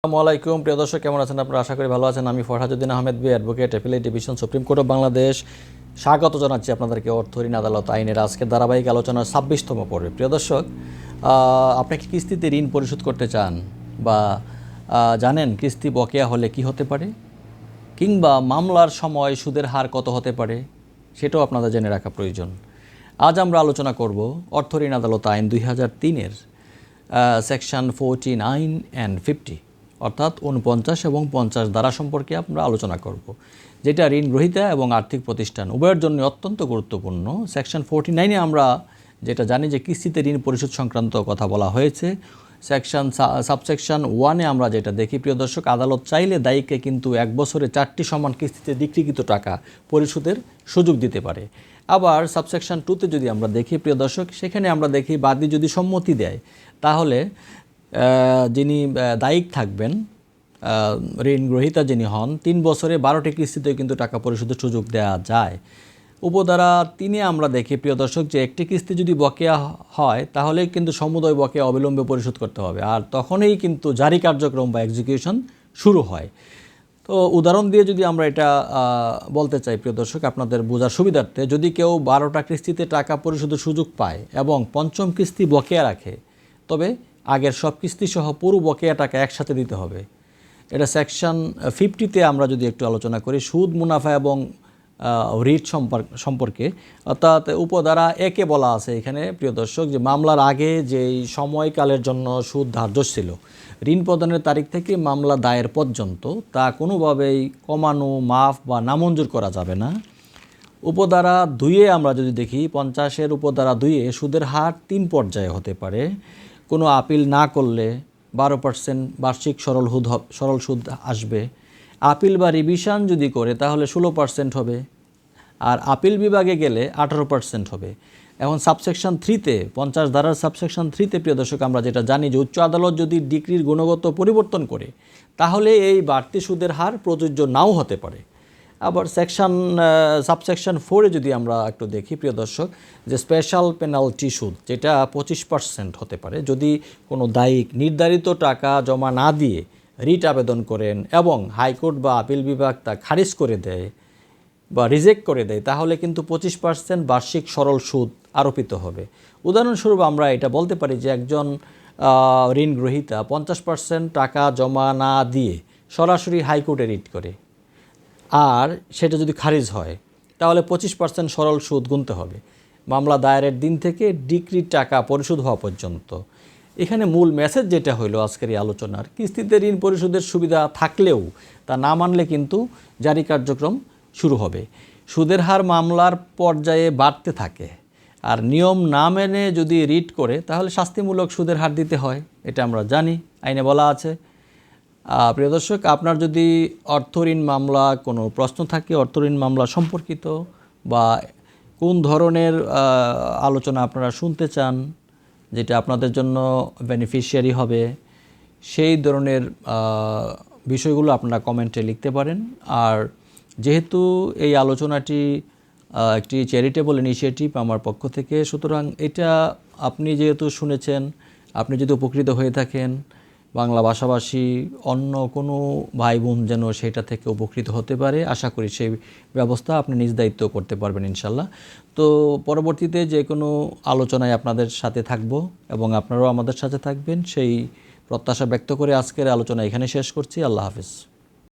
আসসালামু আলাইকুম। প্রিয় দর্শক, কেমন আছেন আপনারা? আশা করি ভালো আছেন। আমি Farhajuddin Ahmed, B advocate appellate division, supreme court of Bangladesh. স্বাগত জানাচ্ছি আপনাদেরকে অর্থ ঋণ আদালত আইনের আজকের ধারাবাহিক আলোচনার ছাব্বিশতম পর্বে। প্রিয় দর্শক আপনি কি কিস্তিতে ঋণ পরিশোধ করতে চান? বা জানেন কিস্তি বকেয়া হলে কি হতে পারে? কিংবা মামলার সময় সুদের হার কত হতে পারে? সেটাও আপনাদের জেনে রাখা প্রয়োজন। আজ আমরা আলোচনা করব অর্থ ঋণ আদালত আইন দুই হাজার তিনের section forty nine and fifty. অর্থাৎ উনপঞ্চাশ এবং পঞ্চাশ ধারা সম্পর্কে আমরা আলোচনা করব। যেটা ঋণ গ্রহীতা এবং আর্থিক প্রতিষ্ঠান উভয়ের জন্য অত্যন্ত গুরুত্বপূর্ণ। সেকশন ফোরটি নাইনে আমরা যেটা জানি যে কিস্তিতে ঋণ পরিশোধ সংক্রান্ত কথা বলা হয়েছে। সেকশন সাবসেকশন ওয়ানে আমরা যেটা দেখি, প্রিয় দর্শক, আদালত চাইলে দায়ীকে কিন্তু এক বছরে চারটি সমান কিস্তিতে বিক্রিকৃত টাকা পরিশোধের সুযোগ দিতে পারে। আবার সাবসেকশন টুতে যদি আমরা দেখি, প্রিয় দর্শক, সেখানে আমরা দেখি বাদী যদি সম্মতি দেয়, তাহলে যিনি দায়িক থাকবেন ঋণ গ্রহীতা যিনি হন, তিন বছরে বারোটি কিস্তিতে কিন্তু টাকা পরিশোধের সুযোগ দেওয়া যায়। উপদ্বারা তিনে আমরা দেখি, প্রিয় দর্শক, যে একটি কিস্তি যদি বকেয়া হয় তাহলে কিন্তু সমুদয় বকেয়া অবিলম্বে পরিশোধ করতে হবে। আর তখনই কিন্তু জারি কার্যক্রম বা এক্সিকিউশন শুরু হয়। তো উদাহরণ দিয়ে যদি আমরা এটা বলতে চাই, প্রিয় দর্শক, আপনাদের বোঝার সুবিধার্থে, যদি কেউ বারোটা কিস্তিতে টাকা পরিশোধের সুযোগ পায় এবং পঞ্চম কিস্তি বকেয়া রাখে, তবে আগের সব কিস্তি সহ পুরো বকেয়া টাকা একসাথে দিতে হবে। এটা সেকশন ফিফটিতে আমরা যদি একটু আলোচনা করি, সুদ, মুনাফা এবং রিট সম্পর্ক, সম্পর্কে, অর্থাৎ উপধারা একে বলা আছে এখানে, প্রিয় দর্শক, যে মামলার আগে যেই সময়কালের জন্য সুদ ধার্য ছিল, ঋণ প্রদানের তারিখ থেকে মামলা দায়ের পর্যন্ত তা কোনোভাবেই কমানো, মাফ বা নামঞ্জুর করা যাবে না। উপধারা দুইয়ে আমরা যদি দেখি, পঞ্চাশের উপধারা দুইয়ে সুদের হার তিন পর্যায়ে হতে পারে। কোনো আপিল না করলে বারো পার্সেন্ট বার্ষিক সরল সুদ সরল সুদ আসবে। আপিল বা রিভিশন যদি করে, তাহলে ষোলো পার্সেন্ট হবে। আর আপিল বিভাগে গেলে আঠারো পার্সেন্ট হবে। এখন সাবসেকশন থ্রিতে, পঞ্চাশ ধারার সাবসেকশন থ্রিতে, প্রিয় দর্শক, আমরা যেটা জানি যে উচ্চ আদালত যদি ডিগ্রির গুণগত পরিবর্তন করে, তাহলে এই বাড়তি সুদের হার প্রযোজ্য নাও হতে পারে। আবার সেকশন সাবসেকশন ফোরে যদি আমরা একটু দেখি, প্রিয় দর্শক, যে স্পেশাল পেনাল্টি সুদ, যেটা পঁচিশ পার্সেন্ট হতে পারে, যদি কোনো দায়িক নির্ধারিত টাকা জমা না দিয়ে রিট আবেদন করেন এবং হাইকোর্ট বা আপিল বিভাগ তা খারিজ করে দেয় বা রিজেক্ট করে দেয়, তাহলে কিন্তু পঁচিশ পার্সেন্ট বার্ষিক সরল সুদ আরোপিত হবে। উদাহরণস্বরূপ আমরা এটা বলতে পারি যে একজন ঋণ গ্রহীতা পঞ্চাশ পার্সেন্ট টাকা জমা না দিয়ে সরাসরি হাইকোর্টে রিট করে। আর সেটা যদি খারিজ হয়, তাহলে পঁচিশ পার্সেন্ট সরল সুদ গুনতে হবে। মামলা দায়েরের দিন থেকে ডিক্রির টাকা পরিশোধ হওয়া পর্যন্ত। এখানে মূল মেসেজ যেটা হইল আজকের এই আলোচনার, কিস্তিতে ঋণ পরিশোধের সুবিধা থাকলেও তা না মানলে কিন্তু জারি কার্যক্রম শুরু হবে। সুদের হার মামলার পর্যায়ে বাড়তে থাকে। আর নিয়ম না মেনে যদি রিট করে, তাহলে শাস্তিমূলক সুদের হার দিতে হয়, এটা আমরা জানি, আইনে বলা আছে। প্রিয় দর্শক, আপনার যদি অর্থঋণ মামলা কোনো প্রশ্ন থাকে, অর্থঋণ মামলা সম্পর্কিত বা কোন ধরনের আলোচনা আপনারা শুনতে চান, যেটা আপনাদের জন্য বেনিফিশিয়ারি হবে, সেই ধরনের বিষয়গুলো আপনারা কমেন্টে লিখতে পারেন। আর যেহেতু এই আলোচনাটি একটি চ্যারিটেবল ইনিশিয়েটিভ আমার পক্ষ থেকে, সুতরাং এটা আপনি যেহেতু শুনেছেন, আপনি যদি উপকৃত হয়ে থাকেন বাংলা ভাষাভাষী অন্য কোনো ভাই বোন যেন সেটা থেকে উপকৃত হতে পারে, আশা করি সেই ব্যবস্থা আপনি নিজ দায়িত্ব করতে পারবেন ইনশাল্লাহ। তো পরবর্তীতে যে কোনো আলোচনায় আপনাদের সাথে থাকব এবং আপনারাও আমাদের সাথে থাকবেন, সেই প্রত্যাশা ব্যক্ত করে আজকের আলোচনা এখানে শেষ করছি। আল্লাহ হাফিজ।